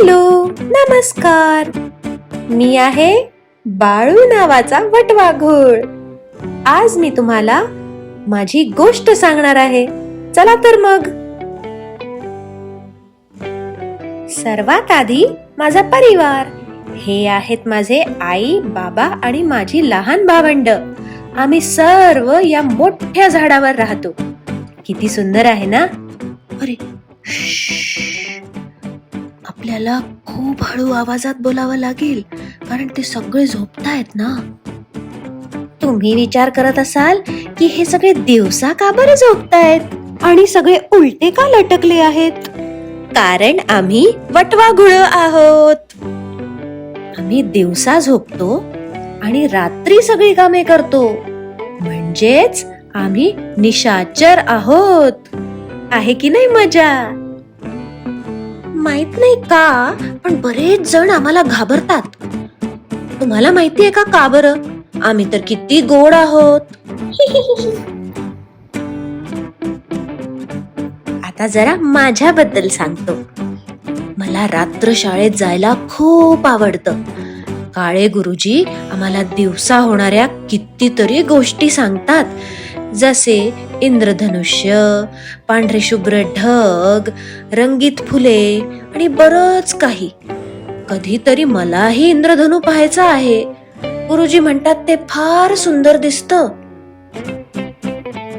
Hello नमस्कार. मी आहे बाळू नावाचा वटवाघूळ आज मी तुम्हाला माझी गोष्ट सांगणार आहे. चला तर मग. सर्वात आधी माझा परिवार. हे आहेत माझे आई बाबा आणि माझी लहान भावंड. आम्ही सर्व या मोठ्या झाडावर राहतो. किती सुंदर आहे ना? अरे आपल्याला खूप हळू आवाजात बोलावं लागेल कारण ते सगळे झोपतायत ना. तुम्ही विचार करत असाल की हे सगळे दिवसा का बरं झोपतायत? आणि सगळे उलटे का लटकले आहेत? कारण आम्ही वटवाघुळ आहोत. आम्ही दिवसा झोपतो आणि रात्री सगळी कामे करतो. म्हणजेच आम्ही निशाचर आहोत. आहे की नाही मजा? माहीत नाही का पण बरेच जण आम्हाला घाबरतात. तुम्हाला माहिती आहे का का बरं? आम्ही तर किती गोड आहोत. आता जरा माझ्याबद्दल सांगतो. मला रात्र शाळेत जायला खूप आवडतं. काळे गुरुजी आम्हाला दिवसा होणाऱ्या कितीतरी गोष्टी सांगतात. जसे इंद्रधनुष्य पांढरे शुभ्र ढग रंगीत फुले आणि बरच काही. कधीतरी मलाही इंद्रधनु पाहायचा आहे. गुरुजी म्हणतात ते फार सुंदर दिसत.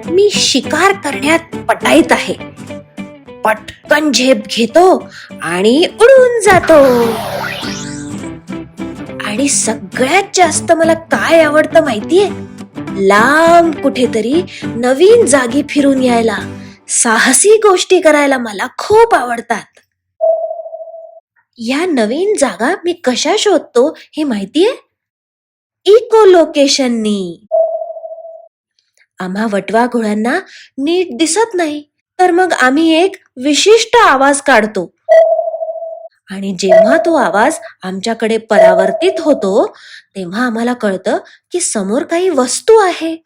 मी शिकार करण्यात पटाईत आहे. पटकन झेप घेतो आणि उडून जातो. आणि सगळ्यात जास्त मला काय आवडतं माहितीये? लांब कुठेतरी नवीन जागी फिरून यायला साहसी गोष्टी करायला मला खूप आवडतात. या नवीन जागा मी कशा शोधतो हे माहितीये? इको लोकेशननी. आम्हा वटवा घोळ्यांना नीट दिसत नाही तर मग आम्ही एक विशिष्ट आवाज काढतो. आणि जेव्हा तो आवाज आमच्याकडे परावर्तित होतो तेव्हा आम्हाला कळतं की समोर काही वस्तू आहे.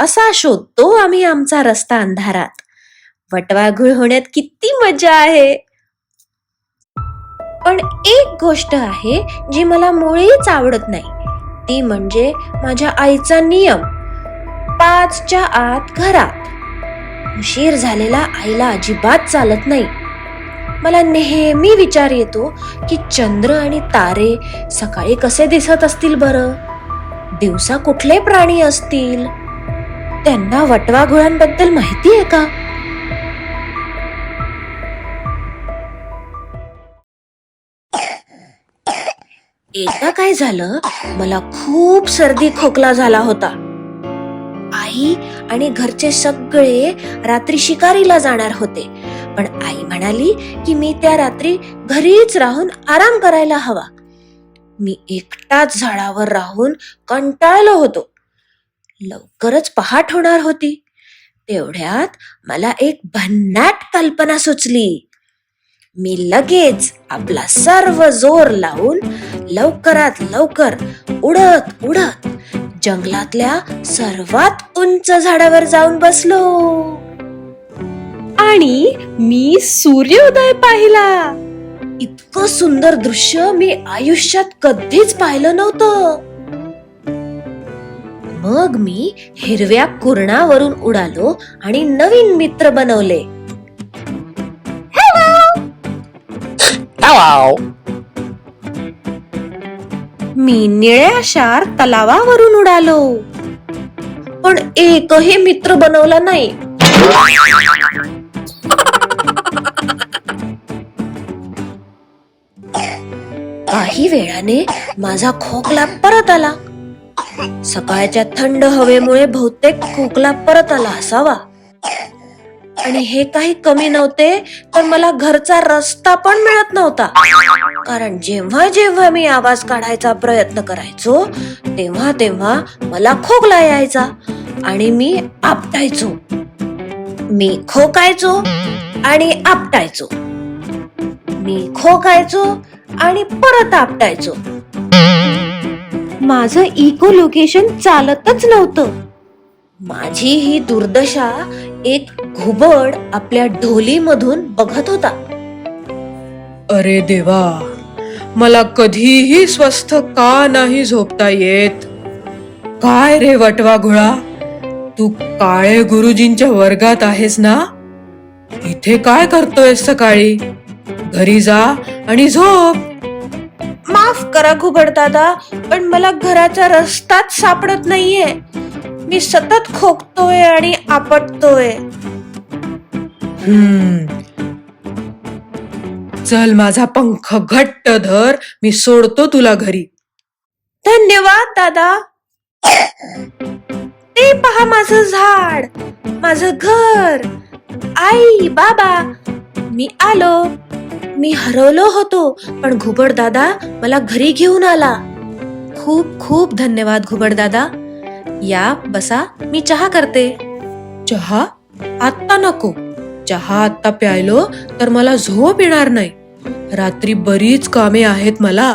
असा शोधतो आम्ही आमचा रस्ता अंधारात. वटवाघूळ होण्यात किती मजा आहे. पण एक गोष्ट आहे जी मला मुळीच आवडत नाही. ती म्हणजे माझ्या आईचा नियम. पाचच्या आत घरात. उशीर झालेला आईला अजिबात चालत नाही. मला नेहमी विचार येतो की चंद्र आणि तारे सकाळी कसे दिसत असतील बरं? दिवसा कुठले प्राणी असतील? त्यांना वटवाघुळांबद्दल माहिती आहे का? एकदा काय झालं मला खूप सर्दी खोकला झाला होता. आई आणि घरचे सगळे रात्री शिकारीला जाणार होते. पण आई म्हणाली की मी त्या रात्री घरीच राहून आराम करायला हवा. मी एकटाच झाडावर राहून कंटाळलो होतो. लवकरच पहाट होणार होती. तेवढ्यात मला एक भन्नाट कल्पना सुचली. मी लगेच आपला सर्व जोर लावून लवकरात लवकर उडत उडत जंगलातल्या सर्वात उंच झाडावर जाऊन बसलो. आणि मी सूर्योदय पाहिला. इतकं सुंदर दृश्य मी आयुष्यात कधीच पाहिलं नव्हतं. मग मी हिरव्या कुरणावरून उडालो आणि नवीन मित्र बनवले. मी निळ्या शार तलावावरून उडालो. पण एकही मित्र बनवला नाही. काही वेळाने माझा खोकला परत आला. सकाळच्या थंड हवेमुळे बहुतेक खोकला परत आला असावा. आणि हे काही कमी नव्हते तर मला घरचा रस्ता पण मिळत नव्हता. कारण जेव्हा जेव्हा मी आवाज काढायचा प्रयत्न करायचो तेव्हा तेव्हा मला खोकला यायचा आणि मी आपटायचो. मी खोकायचो आणि आपटायचो. मी खोकायचो आणि परत आपटायचो. माझं इको लोकेशन चालतच नव्हतं. माझी ही दुर्दशा एक घुबड आपल्या ढोलीमधून बघत होता. अरे देवा मला कधीही स्वस्थ का नाही झोपता येत? काय रे वटवा घोळा? तू काळे गुरुजींच्या वर्गात आहेस ना? इथे काय करतोय सकाळी? घरी जा आणि झोप. माफ करा घुबड दादा पण मला घराचा रस्ताच सापडत नाहीये. मी सतत खोकतोय आणि आपटतोय. हम्म. चल माझा पंख घट्ट धर. मी सोडतो तुला घरी. धन्यवाद दादा. ते पहा माझं झाड माझं घर. आई बाबा मी आलो. मी हरवलो होतो पण घुबड दादा मला घरी घेऊन आला. खूप खूप धन्यवाद घुबड दादा या बसा मी चहा करते. चहा? आत्ता नको. चहा आत्ता प्यायलो तर मला झोप येणार नाही. रात्री बरीच कामे आहेत मला.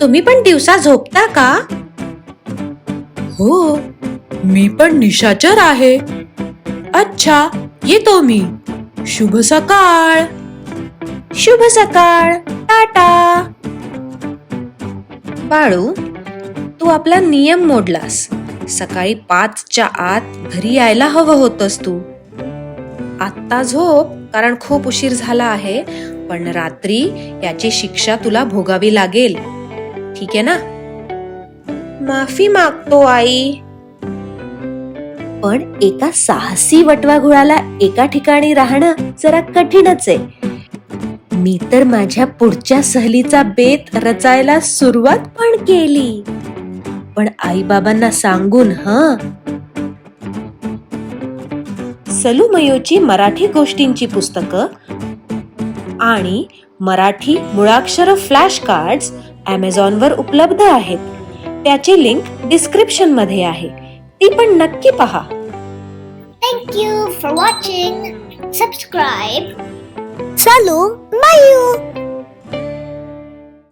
तुम्ही पण दिवसा झोपता का? हो मी पण निशाचर आहे. अच्छा येतो मी. शुभ सकाळ. शुभ सकाळ. टाटा. बाळू तू आपला नियम मोडलास. सकाळी पाचच्या आत घरी यायला हवं होतस तू. आत्ता झोप कारण खूप उशीर झाला आहे पण रात्री याची शिक्षा तुला भोगावी लागेल. ठीक आहे ना? माफी मागतो आई. पण एका साहसी वटवाघुळाला एका ठिकाणी राहणं जरा कठीणच आहे. मी तर माझ्या पुढच्या सहलीचा बेत रचायला सुरुवात पण केली. पण आई बाबांना सांगून ह? सलूमयोची मराठी गोष्टींची पुस्तकं आणि मराठी मुळाक्षर फ्लॅश कार्ड्स ॲमेझॉनवर वर उपलब्ध आहेत. त्याची लिंक डिस्क्रिप्शनमध्ये आहे. ती पण नक्की पहा. Thank you for watching subscribe चलो मयू